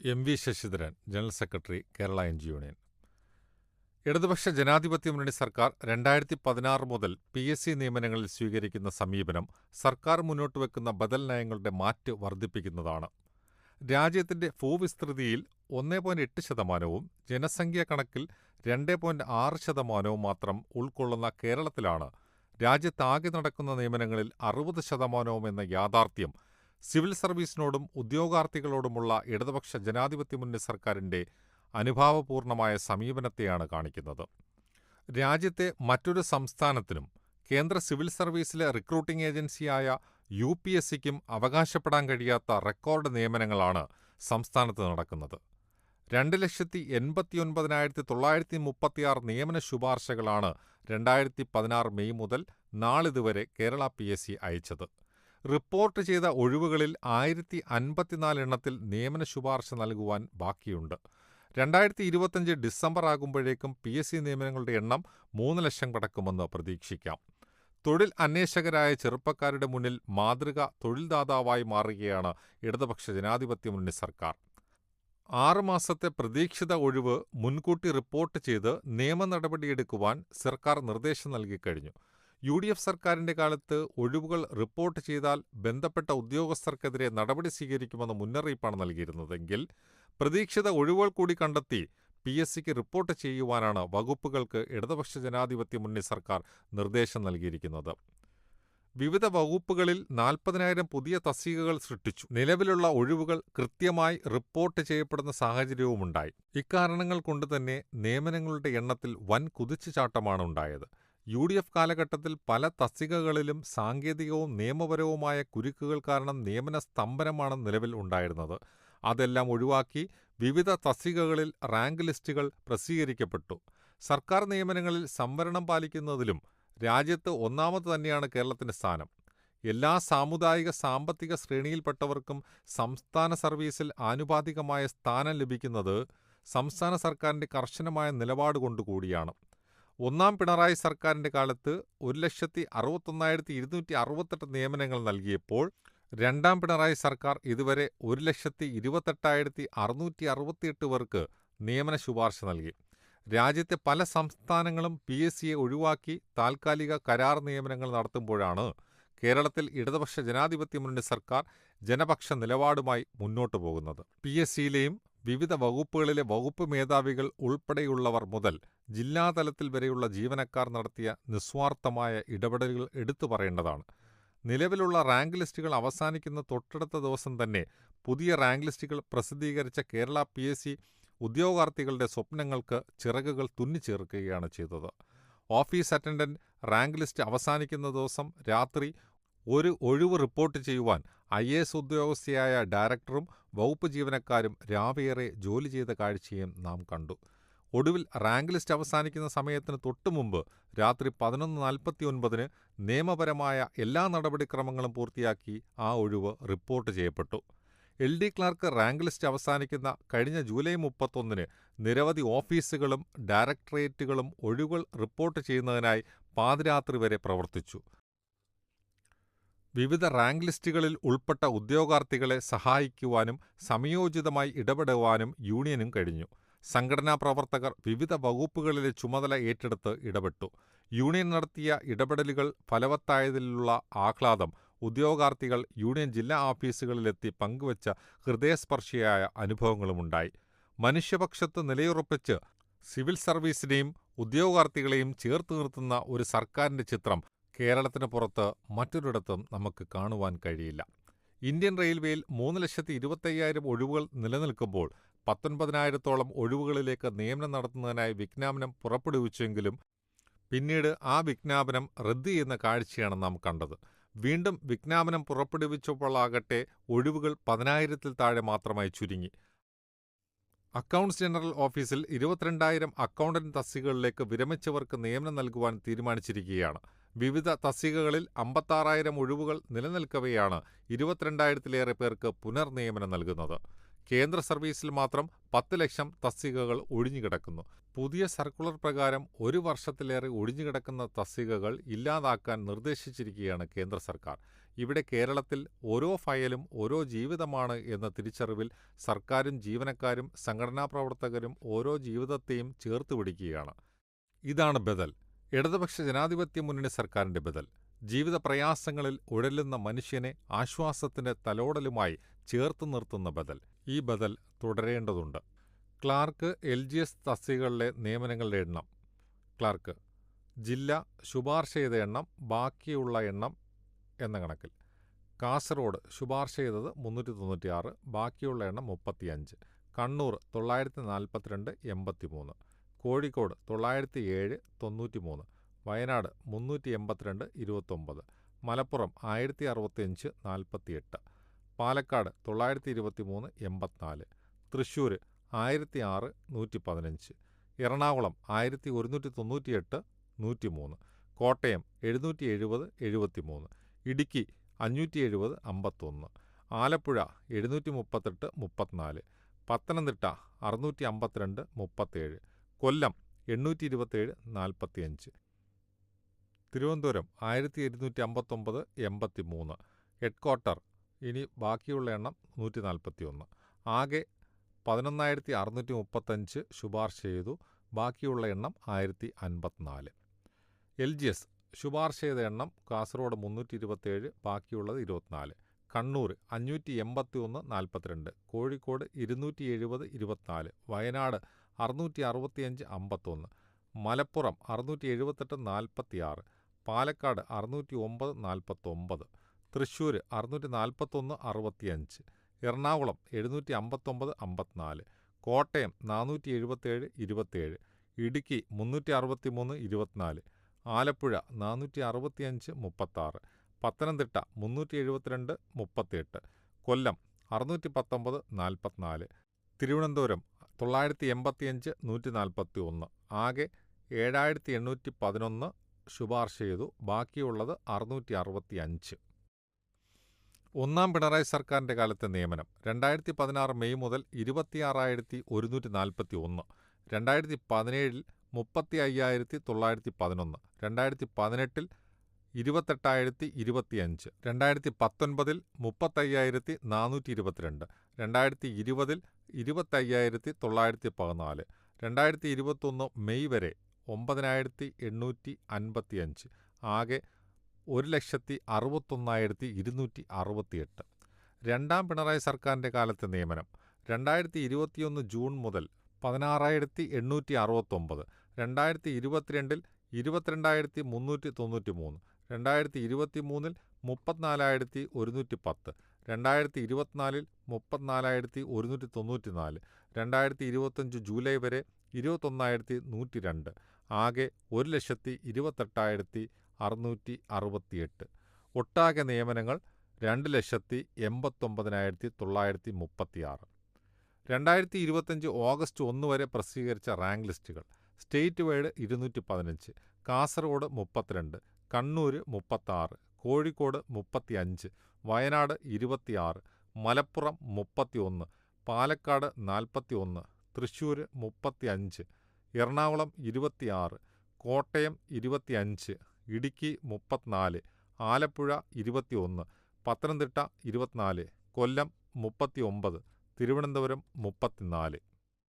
M V Sasidharan general secretary Kerala N G union. ഇടതുപക്ഷ ജനാധിപത്യ മുന്നണി സർക്കാർ രണ്ടായിരത്തി പതിനാറ് മുതൽ പി എസ് സി നിയമനങ്ങളിൽ സ്വീകരിക്കുന്ന സമീപനം സർക്കാർ മുന്നോട്ട് വെക്കുന്ന ബദൽ നയങ്ങളുടെ മാറ്റ് വർദ്ധിപ്പിക്കുന്നതാണ്. രാജ്യത്തിന്റെ ഭൂവിസ്തൃതിയിൽ ഒന്നേ പോയിന്റ് എട്ട് ശതമാനവും ജനസംഖ്യാ കണക്കിൽ രണ്ട് പോയിന്റ് ആറ് ശതമാനവും മാത്രം ഉൾക്കൊള്ളുന്ന കേരളത്തിലാണ് രാജ്യത്താകെ നടക്കുന്ന നിയമനങ്ങളിൽ അറുപത് ശതമാനവും എന്ന യാഥാർത്ഥ്യം സിവിൽ സർവീസിനോടും ഉദ്യോഗാർത്ഥികളോടുമുള്ള ഇടതുപക്ഷ ജനാധിപത്യ മുന്നണി സർക്കാരിന്റെ അനുഭാവപൂർണമായ സമീപനത്തെയാണ് കാണിക്കുന്നത്. രാജ്യത്തെ മറ്റൊരു സംസ്ഥാനത്തിനും കേന്ദ്ര സിവിൽ സർവീസിലെ റിക്രൂട്ടിംഗ് ഏജൻസിയായ യു പി എസ് സിക്കും അവകാശപ്പെടാൻ കഴിയാത്ത റെക്കോർഡ് നിയമനങ്ങളാണ് സംസ്ഥാനത്ത് നടക്കുന്നത്. രണ്ട് ലക്ഷത്തി എൺപത്തിയൊൻപതിനായിരത്തി തൊള്ളായിരത്തി മുപ്പത്തിയാറ് നിയമന ശുപാർശകളാണ് രണ്ടായിരത്തി പതിനാറ് മെയ് മുതൽ നാളിതുവരെ കേരള പി എസ് സി അയച്ചത്. റിപ്പോർട്ട് ചെയ്ത ഒഴിവുകളിൽ ആയിരത്തി അൻപത്തിനാല് എണ്ണത്തിൽ നിയമന ശുപാർശ നൽകുവാൻ ബാക്കിയുണ്ട്. രണ്ടായിരത്തി ഇരുപത്തഞ്ച് ഡിസംബർ ആകുമ്പോഴേക്കും പി എസ് സി നിയമനങ്ങളുടെ എണ്ണം മൂന്ന് ലക്ഷം കടക്കുമെന്ന് പ്രതീക്ഷിക്കാം. തൊഴിൽ അന്വേഷകരായ ചെറുപ്പക്കാരുടെ മുന്നിൽ മാതൃക തൊഴിൽദാതാവായി മാറുകയാണ് ഇടതുപക്ഷ ജനാധിപത്യ മുന്നണി സർക്കാർ. ആറുമാസത്തെ പ്രതീക്ഷിത ഒഴിവ് മുൻകൂട്ടി റിപ്പോർട്ട് ചെയ്ത് നിയമ നടപടിയെടുക്കുവാൻ സർക്കാർ നിർദ്ദേശം നൽകിക്കഴിഞ്ഞു. യു ഡി എഫ് സർക്കാരിന്റെ കാലത്ത് ഒഴിവുകൾ റിപ്പോർട്ട് ചെയ്താൽ ബന്ധപ്പെട്ട ഉദ്യോഗസ്ഥർക്കെതിരെ നടപടി സ്വീകരിക്കുമെന്ന മുന്നറിയിപ്പാണ് നൽകിയിരുന്നതെങ്കിൽ പ്രതീക്ഷിത ഒഴിവുകൾ കൂടി കണ്ടെത്തി പി എസ് സിക്ക് റിപ്പോർട്ട് ചെയ്യുവാനാണ് വകുപ്പുകൾക്ക് ഇടതുപക്ഷ ജനാധിപത്യ മുന്നണി സർക്കാർ നിർദ്ദേശം നൽകിയിരിക്കുന്നത്. വിവിധ വകുപ്പുകളിൽ നാൽപ്പതിനായിരം പുതിയ തസ്തികകൾ സൃഷ്ടിച്ചു. നിലവിലുള്ള ഒഴിവുകൾ കൃത്യമായി റിപ്പോർട്ട് ചെയ്യപ്പെടുന്ന സാഹചര്യവുമുണ്ടായി. ഇക്കാരണങ്ങൾ കൊണ്ട് തന്നെ നിയമനങ്ങളുടെ എണ്ണത്തിൽ വൻ കുതിച്ചുചാട്ടമാണ് ഉണ്ടായത്. യു ഡി എഫ് കാലഘട്ടത്തിൽ പല തസ്തികകളിലും സാങ്കേതികവും നിയമപരവുമായ കുരുക്കുകൾ കാരണം നിയമന സ്തംഭനമാണ് നിലവിൽ ഉണ്ടായിരുന്നത്. അതെല്ലാം ഒഴിവാക്കി വിവിധ തസ്തികകളിൽ റാങ്ക് ലിസ്റ്റുകൾ പ്രസിദ്ധീകരിക്കപ്പെട്ടു. സർക്കാർ നിയമനങ്ങളിൽ സംവരണം പാലിക്കുന്നതിലും രാജ്യത്ത് ഒന്നാമത് തന്നെയാണ് കേരളത്തിന്റെ സ്ഥാനം. എല്ലാ സാമുദായിക സാമ്പത്തിക ശ്രേണിയിൽപ്പെട്ടവർക്കും സംസ്ഥാന സർവീസിൽ ആനുപാതികമായ സ്ഥാനം ലഭിക്കുന്നത് സംസ്ഥാന സർക്കാരിന്റെ കർശനമായ നിലപാട് കൊണ്ടുകൂടിയാണ്. ഒന്നാം പിണറായി സർക്കാരിന്റെ കാലത്ത് ഒരു ലക്ഷത്തി അറുപത്തൊന്നായിരത്തി ഇരുന്നൂറ്റി അറുപത്തെട്ട് നിയമനങ്ങൾ നൽകിയപ്പോൾ രണ്ടാം പിണറായി സർക്കാർ ഇതുവരെ ഒരു ലക്ഷത്തി ഇരുപത്തെട്ടായിരത്തി അറുന്നൂറ്റി അറുപത്തിയെട്ട് പേർക്ക് നിയമന ശുപാർശ നൽകി. രാജ്യത്തെ പല സംസ്ഥാനങ്ങളും പി എസ് സിയെ ഒഴിവാക്കി താൽക്കാലിക കരാർ നിയമനങ്ങൾ നടത്തുമ്പോഴാണ് കേരളത്തിൽ ഇടതുപക്ഷ ജനാധിപത്യ മുന്നണി സർക്കാർ ജനപക്ഷ നിലപാടുമായി മുന്നോട്ടു പോകുന്നത്. പി എസ് സിയിലെയും വിവിധ വകുപ്പുകളിലെ വകുപ്പ് മേധാവികൾ ഉൾപ്പെടെയുള്ളവർ മുതൽ ജില്ലാതലത്തിൽ വരെയുള്ള ജീവനക്കാർ നടത്തിയ നിസ്വാർത്ഥമായ ഇടപെടലുകൾ എടുത്തു പറയേണ്ടതാണ്. നിലവിലുള്ള റാങ്ക് ലിസ്റ്റുകൾ അവസാനിക്കുന്ന തൊട്ടടുത്ത ദിവസം തന്നെ പുതിയ റാങ്ക് ലിസ്റ്റുകൾ പ്രസിദ്ധീകരിച്ച കേരള പി എസ് സി ഉദ്യോഗാർത്ഥികളുടെ സ്വപ്നങ്ങൾക്ക് ചിറകുകൾ തുന്നിച്ചേർക്കുകയാണ് ചെയ്തത്. ഓഫീസ് അറ്റൻഡന്റ് റാങ്ക് ലിസ്റ്റ് അവസാനിക്കുന്ന ദിവസം രാത്രി ഒരു ഒഴിവ് റിപ്പോർട്ട് ചെയ്യുവാൻ ഐ എ എസ് ഉദ്യോഗസ്ഥയായ ഡയറക്ടറും വകുപ്പ് ജീവനക്കാരും രാവേറെ ജോലി ചെയ്ത കാഴ്ചയും നാം കണ്ടു. ഒടുവിൽ റാങ്ക് ലിസ്റ്റ് അവസാനിക്കുന്ന സമയത്തിന് തൊട്ടുമുമ്പ് രാത്രി പതിനൊന്ന് നാൽപ്പത്തി ഒൻപതിന് നിയമപരമായ എല്ലാ നടപടിക്രമങ്ങളും പൂർത്തിയാക്കി ആ ഒഴിവ് റിപ്പോർട്ട് ചെയ്യപ്പെട്ടു. L D clerk rank list അവസാനിക്കുന്ന കഴിഞ്ഞ ജൂലൈ മുപ്പത്തൊന്നിന് നിരവധി ഓഫീസുകളും ഡയറക്ടറേറ്റുകളും ഒഴിവുകൾ റിപ്പോർട്ട് ചെയ്യുന്നതിനായി പാതിരാത്രി വരെ പ്രവർത്തിച്ചു. വിവിധ റാങ്ക് ലിസ്റ്റുകളിൽ ഉൾപ്പെട്ട ഉദ്യോഗാർത്ഥികളെ സഹായിക്കുവാനും സമയോചിതമായി ഇടപെടുവാനും യൂണിയനും കഴിഞ്ഞു. സംഘടനാ പ്രവർത്തകർ വിവിധ വകുപ്പുകളിലെ ചുമതല ഏറ്റെടുത്ത് ഇടപെട്ടു. യൂണിയൻ നടത്തിയ ഇടപെടലുകൾ ഫലവത്തായതിലുള്ള ആഹ്ലാദം ഉദ്യോഗാർത്ഥികൾ യൂണിയൻ ജില്ലാ ഓഫീസുകളിലെത്തി പങ്കുവച്ച ഹൃദയസ്പർശിയായ അനുഭവങ്ങളുമുണ്ടായി. മനുഷ്യപക്ഷത്ത് നിലയുറപ്പിച്ച് സിവിൽ സർവീസിനെയും ഉദ്യോഗാർത്ഥികളെയും ചേർത്ത് നിർത്തുന്ന ഒരു സർക്കാരിന്റെ ചിത്രം കേരളത്തിന് പുറത്ത് മറ്റൊരിടത്തും നമുക്ക് കാണുവാൻ കഴിയില്ല. ഇന്ത്യൻ റെയിൽവേയിൽ മൂന്ന് ലക്ഷത്തി ഇരുപത്തയ്യായിരം ഒഴിവുകൾ നിലനിൽക്കുമ്പോൾ പത്തൊൻപതിനായിരത്തോളം ഒഴിവുകളിലേക്ക് നിയമനം നടത്തുന്നതിനായി വിജ്ഞാപനം പുറപ്പെടുവിച്ചെങ്കിലും പിന്നീട് ആ വിജ്ഞാപനം റദ്ദ് ചെയ്യുന്ന കാഴ്ചയാണ് നാം കണ്ടത്. വീണ്ടും വിജ്ഞാപനം പുറപ്പെടുവിച്ചപ്പോഴാകട്ടെ ഒഴിവുകൾ പതിനായിരത്തിൽ താഴെ മാത്രമായി ചുരുങ്ങി. അക്കൗണ്ട്സ് ജനറൽ ഓഫീസിൽ ഇരുപത്തിരണ്ടായിരം അക്കൗണ്ടന്റ് തസ്തികകളിലേക്ക് വിരമിച്ചവർക്ക് നിയമനം നൽകുവാൻ തീരുമാനിച്ചിരിക്കുകയാണ്. വിവിധ തസ്തികകളിൽ അമ്പത്താറായിരം ഒഴിവുകൾ നിലനിൽക്കവെയാണ് ഇരുപത്തിരണ്ടായിരത്തിലേറെ പേർക്ക് പുനർനിയമനം നൽകുന്നത്. കേന്ദ്ര സർവീസിൽ മാത്രം പത്ത് ലക്ഷം തസ്തികകൾ ഒഴിഞ്ഞുകിടക്കുന്നു. പുതിയ സർക്കുലർ പ്രകാരം ഒരു വർഷത്തിലേറെ ഒഴിഞ്ഞുകിടക്കുന്ന തസ്തികകൾ ഇല്ലാതാക്കാൻ നിർദ്ദേശിച്ചിരിക്കുകയാണ് കേന്ദ്ര സർക്കാർ. ഇവിടെ കേരളത്തിൽ ഓരോ ഫയലും ഓരോ ജീവിതമാണ് എന്ന തിരിച്ചറിവിൽ സർക്കാരും ജീവനക്കാരും സംഘടനാ പ്രവർത്തകരും ഓരോ ജീവിതത്തെയും ചേർത്ത് പിടിക്കുകയാണ്. ഇതാണ് ബദൽ. ഇടതുപക്ഷ ജനാധിപത്യ മുന്നണി സർക്കാരിന്റെ ബദൽ. ജീവിത പ്രയാസങ്ങളിൽ ഉഴലുന്ന മനുഷ്യനെ ആശ്വാസത്തിന്റെ തലോടലുമായി ചേർത്ത് നിർത്തുന്ന ബദൽ. ഈ ബദൽ തുടരേണ്ടതുണ്ട്. ക്ലാർക്ക് എൽ ജി എസ് തസ്തികകളിലെ നിയമനങ്ങളുടെ എണ്ണം. ക്ലാർക്ക് ജില്ല ശുപാർശ ചെയ്ത എണ്ണം ബാക്കിയുള്ള എണ്ണം എന്ന കണക്കിൽ. കാസർഗോഡ് ശുപാർശ ചെയ്തത് മുന്നൂറ്റി തൊണ്ണൂറ്റിയാറ് ബാക്കിയുള്ള എണ്ണം മുപ്പത്തിയഞ്ച്. കണ്ണൂർ തൊള്ളായിരത്തി നാൽപ്പത്തിരണ്ട് എൺപത്തി മൂന്ന് കോഴിക്കോട് തൊള്ളായിരത്തി ഏഴ് തൊണ്ണൂറ്റി മൂന്ന് വയനാട് മുന്നൂറ്റി എൺപത്തിരണ്ട് ഇരുപത്തൊമ്പത്. മലപ്പുറം ആയിരത്തി അറുപത്തിയഞ്ച് നാൽപ്പത്തിയെട്ട് പാലക്കാട് തൊള്ളായിരത്തി ഇരുപത്തി മൂന്ന് എൺപത്തിനാല്. തൃശ്ശൂർ ആയിരത്തി ആറ് നൂറ്റി പതിനഞ്ച് എറണാകുളം ആയിരത്തി ഒരുന്നൂറ്റി തൊണ്ണൂറ്റിയെട്ട് നൂറ്റി മൂന്ന് കോട്ടയം എഴുന്നൂറ്റി എഴുപത് എഴുപത്തി മൂന്ന് ഇടുക്കി അഞ്ഞൂറ്റി എഴുപത് അമ്പത്തൊന്ന് ആലപ്പുഴ എഴുന്നൂറ്റി മുപ്പത്തെട്ട് മുപ്പത്തിനാല് പത്തനംതിട്ട അറുന്നൂറ്റി അമ്പത്തിരണ്ട് മുപ്പത്തേഴ് കൊല്ലം എണ്ണൂറ്റി ഇരുപത്തേഴ് നാൽപ്പത്തിയഞ്ച്. തിരുവനന്തപുരം ആയിരത്തി ഇരുന്നൂറ്റി അമ്പത്തൊമ്പത് എൺപത്തി മൂന്ന് ഹെഡ്ക്വാർട്ടർ ഇനി ബാക്കിയുള്ള എണ്ണം നൂറ്റി നാൽപ്പത്തി ഒന്ന് ആകെ പതിനൊന്നായിരത്തി അറുന്നൂറ്റി മുപ്പത്തഞ്ച് ശുപാർശ ചെയ്തു ബാക്കിയുള്ള എണ്ണം ആയിരത്തി അൻപത്തിനാല് എൽ ജി എസ് ശുപാർശ ചെയ്ത എണ്ണം കാസർഗോഡ് മുന്നൂറ്റി ഇരുപത്തേഴ് ബാക്കിയുള്ളത് ഇരുപത്തിനാല്. കണ്ണൂർ അഞ്ഞൂറ്റി എൺപത്തി ഒന്ന് നാൽപ്പത്തിരണ്ട് കോഴിക്കോട് ഇരുന്നൂറ്റി എഴുപത് ഇരുപത്തിനാല്. വയനാട് അറുന്നൂറ്റി അറുപത്തിയഞ്ച് അമ്പത്തൊന്ന്. മലപ്പുറം അറുന്നൂറ്റി എഴുപത്തെട്ട് നാൽപ്പത്തിയാറ് പാലക്കാട് അറുന്നൂറ്റി ഒമ്പത് നാൽപ്പത്തൊമ്പത് തൃശ്ശൂർ അറുന്നൂറ്റി നാൽപ്പത്തൊന്ന് അറുപത്തിയഞ്ച്. എറണാകുളം എഴുന്നൂറ്റി അമ്പത്തൊമ്പത് അമ്പത്തിനാല്. കോട്ടയം നാനൂറ്റി എഴുപത്തേഴ് ഇരുപത്തേഴ് ഇടുക്കി മുന്നൂറ്റി അറുപത്തി മൂന്ന് ഇരുപത്തിനാല്. ആലപ്പുഴ നാനൂറ്റി അറുപത്തിയഞ്ച് മുപ്പത്താറ് പത്തനംതിട്ട മുന്നൂറ്റി എഴുപത്തിരണ്ട് മുപ്പത്തിയെട്ട് കൊല്ലം അറുന്നൂറ്റി പത്തൊമ്പത് നാൽപ്പത്തിനാല് തിരുവനന്തപുരം തൊള്ളായിരത്തി എൺപത്തിയഞ്ച് നൂറ്റി നാൽപ്പത്തി ഒന്ന് ആകെ ഏഴായിരത്തി എണ്ണൂറ്റി പതിനൊന്ന് ശുപാർശ ചെയ്തു ബാക്കിയുള്ളത് അറുന്നൂറ്റി അറുപത്തി അഞ്ച് ഒന്നാം പിണറായി സർക്കാരിന്റെ കാലത്തെ നിയമനം രണ്ടായിരത്തി പതിനാറ് മെയ് മുതൽ ഇരുപത്തിയാറായിരത്തി ഒരുന്നൂറ്റി നാൽപ്പത്തി ഒന്ന് രണ്ടായിരത്തി പതിനേഴിൽ മുപ്പത്തി അയ്യായിരത്തി തൊള്ളായിരത്തി പതിനൊന്ന് രണ്ടായിരത്തി പതിനെട്ടിൽ ഇരുപത്തെട്ടായിരത്തി ഇരുപത്തിയഞ്ച് രണ്ടായിരത്തി പത്തൊൻപതിൽ മുപ്പത്തയ്യായിരത്തി നാനൂറ്റി ഇരുപത്തിരണ്ട് രണ്ടായിരത്തി ഇരുപതിൽ ഇരുപത്തയ്യായിരത്തി തൊള്ളായിരത്തി പതിനാല് രണ്ടായിരത്തി ഇരുപത്തൊന്ന് മെയ് വരെ ഒമ്പതിനായിരത്തി എണ്ണൂറ്റി അൻപത്തിയഞ്ച് ആകെ ഒരു ലക്ഷത്തി അറുപത്തൊന്നായിരത്തി ഇരുന്നൂറ്റി അറുപത്തിയെട്ട് രണ്ടാം പിണറായി സർക്കാരിന്റെ കാലത്തെ നിയമനം രണ്ടായിരത്തി ഇരുപത്തിയൊന്ന് ജൂൺ മുതൽ പതിനാറായിരത്തി എണ്ണൂറ്റി അറുപത്തൊമ്പത് രണ്ടായിരത്തി ഇരുപത്തിരണ്ടിൽ ഇരുപത്തിരണ്ടായിരത്തി മുന്നൂറ്റി തൊണ്ണൂറ്റി മൂന്ന് രണ്ടായിരത്തി ഇരുപത്തി മൂന്നിൽ മുപ്പത്തിനാലായിരത്തി ഒരുന്നൂറ്റി പത്ത് രണ്ടായിരത്തി ഇരുപത്തിനാലിൽ മുപ്പത്തിനാലായിരത്തി ഒരുന്നൂറ്റി തൊണ്ണൂറ്റി നാല് രണ്ടായിരത്തി ഇരുപത്തഞ്ച് ജൂലൈ വരെ ഇരുപത്തൊന്നായിരത്തി നൂറ്റി രണ്ട് ആകെ ഒരു ലക്ഷത്തി ഇരുപത്തെട്ടായിരത്തി അറുന്നൂറ്റി അറുപത്തിയെട്ട് ഒട്ടാകെ നിയമനങ്ങൾ രണ്ട് ലക്ഷത്തി എൺപത്തൊമ്പതിനായിരത്തി തൊള്ളായിരത്തി മുപ്പത്തിയാറ് രണ്ടായിരത്തി ഇരുപത്തഞ്ച് ഓഗസ്റ്റ് ഒന്ന് വരെ പ്രസിദ്ധീകരിച്ച റാങ്ക് ലിസ്റ്റുകൾ. സ്റ്റേറ്റ് വൈഡ് ഇരുന്നൂറ്റി പതിനഞ്ച് കാസർഗോഡ് മുപ്പത്തിരണ്ട് കണ്ണൂർ മുപ്പത്താറ് കോഴിക്കോട് മുപ്പത്തിയഞ്ച് വയനാട് ഇരുപത്തിയാറ് മലപ്പുറം മുപ്പത്തിയൊന്ന് പാലക്കാട് നാൽപ്പത്തി ഒന്ന് തൃശ്ശൂർ മുപ്പത്തിയഞ്ച് എറണാകുളം ഇരുപത്തിയാറ് കോട്ടയം ഇരുപത്തിയഞ്ച് ഇടുക്കി മുപ്പത്തിനാല് ആലപ്പുഴ ഇരുപത്തിയൊന്ന് പത്തനംതിട്ട ഇരുപത്തിനാല് കൊല്ലം മുപ്പത്തി ഒമ്പത് തിരുവനന്തപുരം മുപ്പത്തിനാല്.